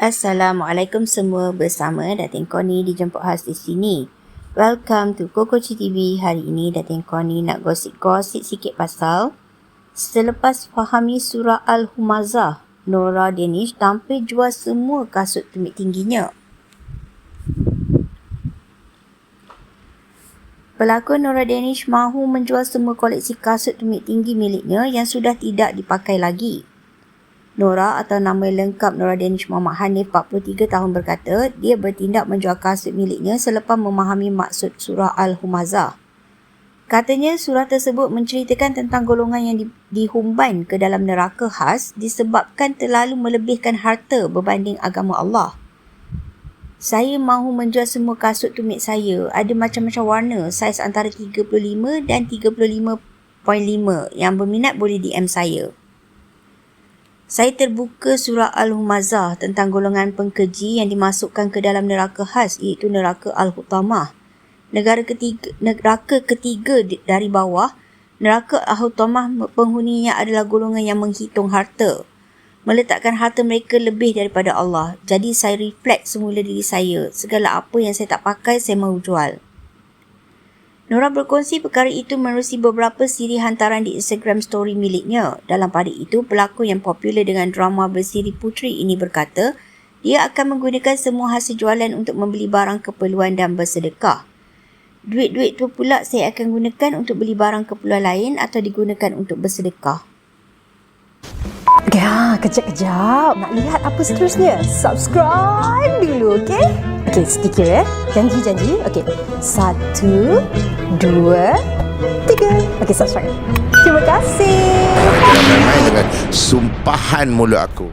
Assalamualaikum semua bersama Datin Koni dijemput khas di sini. Welcome to Koko TV. Hari ini Datin Koni nak gosip-gosip sikit pasal selepas fahami surah Al-Humazah, Nora Danish tampil jual semua kasut tumit tingginya. Pelakon Nora Danish mahu menjual semua koleksi kasut tumit tinggi miliknya yang sudah tidak dipakai lagi. Nora atau nama lengkap Nora Danish Muhammad Hanif 43 tahun berkata dia bertindak menjual kasut miliknya selepas memahami maksud surah Al-Humazah. Katanya surah tersebut menceritakan tentang golongan yang di, dihumban ke dalam neraka khas disebabkan terlalu melebihkan harta berbanding agama Allah. Saya mahu menjual semua kasut tumit saya. Ada macam-macam warna, saiz antara 35 dan 35.5. Yang berminat boleh DM saya. Saya terbuka surah Al-Humazah tentang golongan pengkeji yang dimasukkan ke dalam neraka khas iaitu neraka Al-Hutamah. Negara ketiga, neraka ketiga dari bawah, neraka Al-Hutamah penghuninya adalah golongan yang menghitung harta. Meletakkan harta mereka lebih daripada Allah. Jadi saya reflect semula diri saya. Segala apa yang saya tak pakai, saya mahu jual. Nora berkongsi perkara itu menerusi beberapa siri hantaran di Instagram story miliknya. Dalam pada itu, pelakon yang popular dengan drama bersiri Putri ini berkata, dia akan menggunakan semua hasil jualan untuk membeli barang keperluan dan bersedekah. Duit-duit tu pula saya akan gunakan untuk beli barang keperluan lain atau digunakan untuk bersedekah. Ya, kejap-kejap. Nak lihat apa seterusnya? Subscribe dulu, okey? Okey, sedikit ya. Janji-janji. Okey. Satu, dua, tiga. Okey, subscribe. Terima kasih. Jangan main-main dengan sumpahan mulut aku.